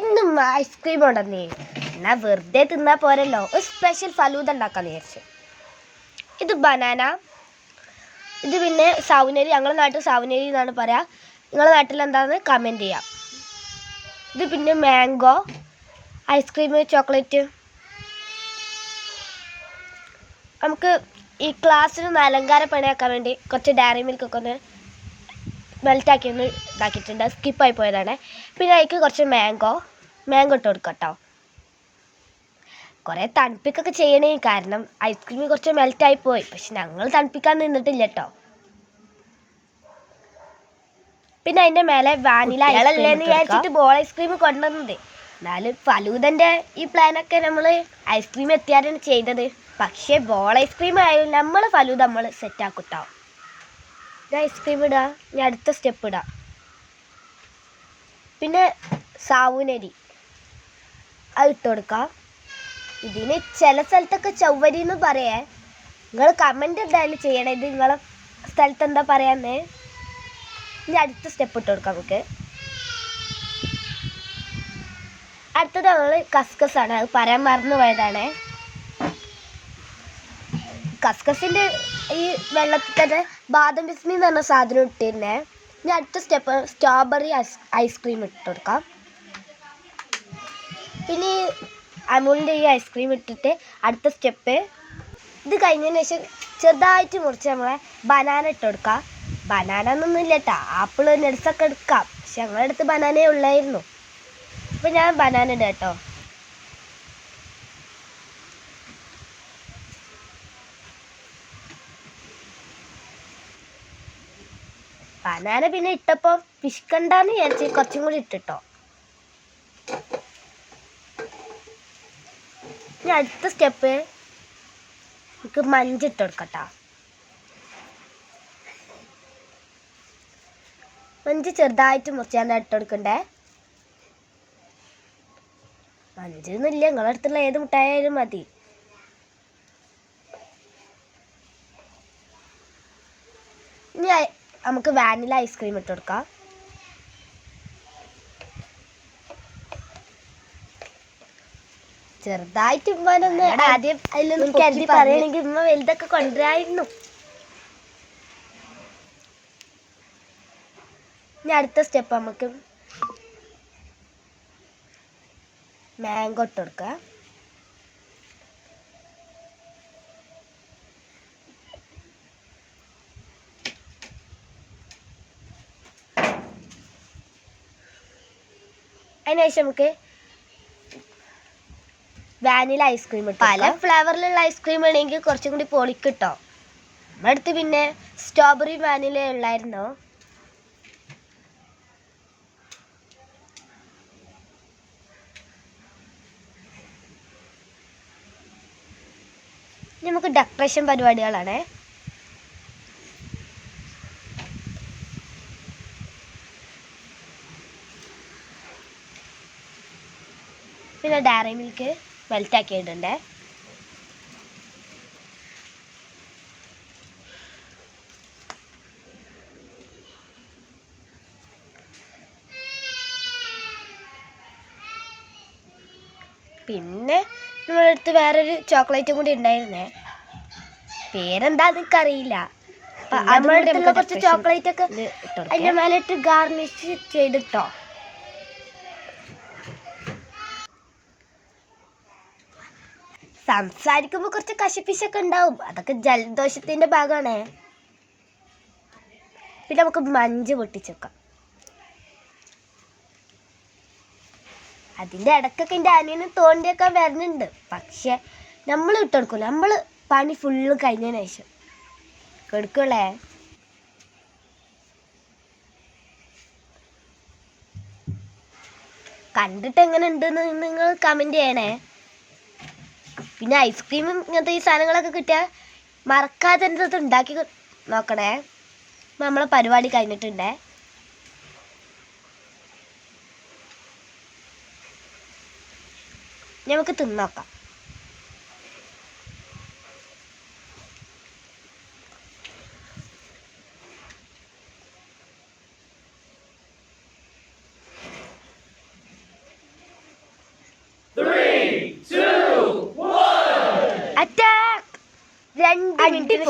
ഇന്ന് ഐസ്ക്രീം ഉണ്ടെന്നേ എന്നാ വെറുതെ തിന്നാ പോരല്ലോ. ഒരു സ്പെഷ്യൽ ഫലൂദ ഉണ്ടാക്കാന്ന് വിചാരിച്ചു. ഇത് ബനാന ഇത് പിന്നെ സൗനരി ഞങ്ങളുടെ നാട്ടിൽ സൗനരി എന്നാണ് പറയാ. നിങ്ങളുടെ നാട്ടിൽ എന്താണെന്ന് കമന്റ് ചെയ്യാം. ഇത് പിന്നെ മാംഗോ ഐസ്ക്രീം ചോക്ലേറ്റ് നമുക്ക് ഈ ക്ലാസ്സിന് അലങ്കാര പണിയാക്കാൻ വേണ്ടി കുറച്ച് ഡയറി മിൽക്കൊക്കെ ഒന്ന് മെൽറ്റാക്കി ഒന്ന് ഇതാക്കിയിട്ടുണ്ട്. സ്കിപ്പായി പോയതാണ്. പിന്നെ അതിലേക്ക് കുറച്ച് മാംഗോ മാംഗോ ഇട്ട് കൊടുക്കാം കേട്ടോ കുറേ തണുപ്പിക്കൊക്കെ ചെയ്യണേ കാരണം ഐസ്ക്രീം കുറച്ച് മെൽറ്റായി പോയി. പക്ഷെ ഞങ്ങൾ തണുപ്പിക്കാൻ നിന്നിട്ടില്ല കേട്ടോ പിന്നെ അതിന്റെ മേലെ വാനില ഐസ്ക്രീം വിചാരിച്ചിട്ട് ബോൾ ഐസ്ക്രീം കൊണ്ടുവന്നത്. എന്നാലും ഫലൂദന്റെ ഈ പ്ലാനൊക്കെ നമ്മൾ ഐസ്ക്രീം എത്തിയാലാണ് ചെയ്തത്. പക്ഷേ ബോൾ ഐസ്ക്രീം ആയാലും നമ്മൾ ഫലൂദ് നമ്മൾ സെറ്റാക്കും കേട്ടോ ഇത് ഐസ്ക്രീം ഇടുക ഇനി അടുത്ത സ്റ്റെപ്പ് ഇടുക പിന്നെ സാവുനരി. അത് ഇട്ട് കൊടുക്കാം. ഇതിന് ചില സ്ഥലത്തൊക്കെ ചൊവ്വരി എന്ന് പറയേ. നിങ്ങൾ കമന്റ് എന്തായാലും ചെയ്യണേ. ഇത് നിങ്ങളെ സ്ഥലത്ത് എന്താ പറയാന്ന്? ഇനി അടുത്ത സ്റ്റെപ്പ് ഇട്ട് കൊടുക്കാം നമുക്ക്. അടുത്തത് നമ്മൾ കസ്കസ് ആണ് അത് പറയാൻ മറന്നു പോയതാണ്. കസ്കസിന്റെ ഈ വെള്ളത്തിൽ തന്നെ ബാദം ബിസ്മി എന്ന് പറഞ്ഞ സാധനം ഇട്ടിരുന്നേ. ഇനി അടുത്ത സ്റ്റെപ്പ് സ്ട്രോബെറി ഐസ് ഐസ്ക്രീം ഇട്ട് കൊടുക്കാം പിന്നെ അമൂലിന്റെ ഈ ഐസ്ക്രീം ഇട്ടിട്ട് അടുത്ത സ്റ്റെപ്പ്. ഇത് കഴിഞ്ഞതിന് ശേഷം ചെറുതായിട്ട് മുറിച്ച് നമ്മളെ ബനാന ഇട്ട് കൊടുക്കാം ബനാന എന്നൊന്നും ഇല്ല കേട്ടോ ആപ്പിൾ നട്സൊക്കെ എടുക്കാം. പക്ഷെ ഞങ്ങളുടെ അടുത്ത് ബനാനേ ഉള്ളായിരുന്നു. അപ്പം ഞാൻ ബനാന ഇടാം കേട്ടോ ബനാന പിന്നെ ഇട്ടപ്പോൾ പിശുക്കണ്ടെന്ന് വിചാരിച്ച് കുറച്ചും കൂടി ഇട്ടിട്ടോ. ഇനി അടുത്ത സ്റ്റെപ്പ് നമുക്ക് മഞ്ഞ കൊടുക്കട്ടോ. മഞ്ച് ചെറുതായിട്ട് മുറിച്ചാണ്ട് ഇട്ട് കൊടുക്കണ്ടേ? മഞ്ചൊന്നുമില്ല നിങ്ങളുടെ അടുത്തുള്ള ഏത് മിഠായാലും മതി. ഇനി നമുക്ക് വാനില ഐസ്ക്രീം ഇട്ട് കൊടുക്കാം. ചെറുതായിട്ട് ഉമ്മാനൊന്ന് ആദ്യം അതിലൊന്നും കരുതി പറയണെങ്കിൽ ഉമ്മ വലുതൊക്കെ കൊണ്ടുവരായിരുന്നു. ഇനി അടുത്ത സ്റ്റെപ്പ് നമുക്ക് മാംഗോ ഇട്ട് കൊടുക്കുക അതിനുശേഷം നമുക്ക് വാനില ഐസ്ക്രീം പല ഫ്ലേവറിലുള്ള ഐസ്ക്രീം ആണെങ്കിൽ കുറച്ചും കൂടി പൊളിക്കിട്ടോ നമ്മുടെ അടുത്ത് പിന്നെ സ്ട്രോബെറി വാനില ഉള്ളായിരുന്നു. നമുക്ക് ഡെക്കറേഷൻ പരിപാടികളാണ്. പിന്നെ ഡയറി മിൽക്ക് മെൽറ്റ് ആക്കിയിട്ടുണ്ട് പിന്നെ നമ്മുടെ അടുത്ത് വേറൊരു ചോക്ലേറ്റും കൂടി ഉണ്ടായിരുന്നേ. പേരെന്താ അറിയില്ല നമ്മുടെ അടുത്തുള്ള കുറച്ച് ചോക്ലേറ്റ് ഒക്കെ അതിന്റെ മേലെ ഇട്ട് ഗാർണിഷ് ചെയ്തിട്ടോ? സംസാരിക്കുമ്പോൾ കുറച്ച് കശപ്പിശൊക്കെ ഉണ്ടാവും. അതൊക്കെ ജലദോഷത്തിന്റെ ഭാഗമാണ് പിന്നെ നമുക്ക് മഞ്ച് പൊട്ടിച്ചേക്കാം അതിന്റെ ഇടയ്ക്കൊക്കെ എന്റെ അനിയന് തോണ്ടിയൊക്കെ വരുന്നുണ്ട്. പക്ഷെ നമ്മൾ ഇട്ടെടുക്കൂല നമ്മൾ പണി ഫുള്ള് കഴിഞ്ഞതിന് ശേഷം. കൊടുക്കൂളേ കണ്ടിട്ട് എങ്ങനെ ഉണ്ടെന്ന് നിങ്ങൾ കമന്റ് ചെയ്യണേ. പിന്നെ ഐസ്ക്രീമും ഇങ്ങനത്തെ ഈ സാധനങ്ങളൊക്കെ കിട്ടിയാൽ മറക്കാതെ തന്നെ ഉണ്ടാക്കി നോക്കണേ. നമ്മളെ പരിപാടി കഴിഞ്ഞിട്ടുണ്ടേ. നമുക്ക് തിന്നോക്കാം. people